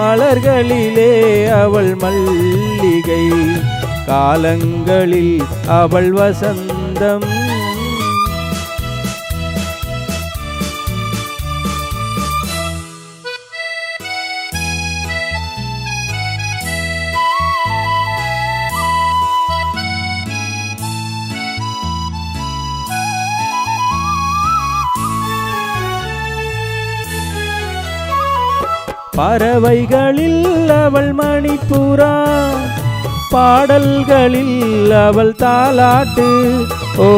மலர்களிலே அவள் மல்லிகை. காலங்களில் அவள் வசந்தம் பறவைகளில் அவள் மணிப்புறா பாடல்களில் அவள் தாலாட்டு. ஓ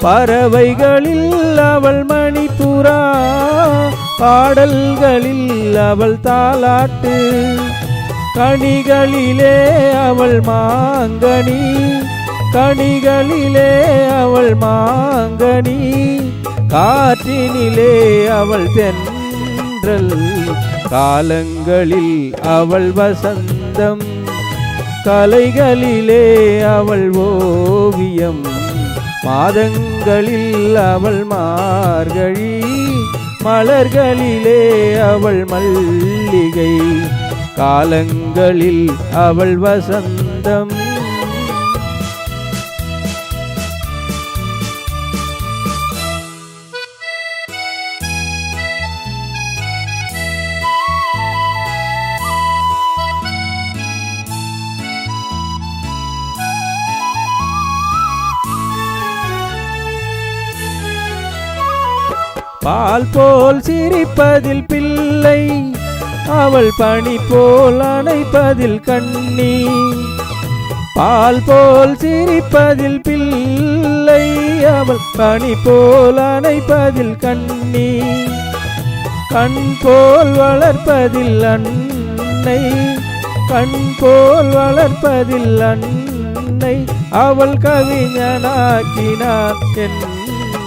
பறவைகளில் அவள் மணிப்புறா பாடல்களில் அவள் தாலாட்டு. கனிகளிலே அவள் மாங்கனி. கனிகளிலே அவள் மாங்கனி காற்றினிலே அவள் தென்றல் காலங்களில் அவள் வசந்தம் கலைகளிலே அவள் ஓவியம் மாதங்களில் அவள் மார்கழி மலர்களிலே அவள் மல்லிகை காலங்களில் அவள் வசந்தம். பால் போல் சிரிப்பதில் பிள்ளை அவள் பணி போல் அணைப்பதில் கண்ணி பால் போல் சிரிப்பதில் பிள்ளை அவள் பணி போல் அணைப்பதில் கண்ணி கண் போல் வளர்ப்பதில் அன்னை கண் போல் வளர்ப்பதில் அன்னை அவள் கவிஞனாக்கினான்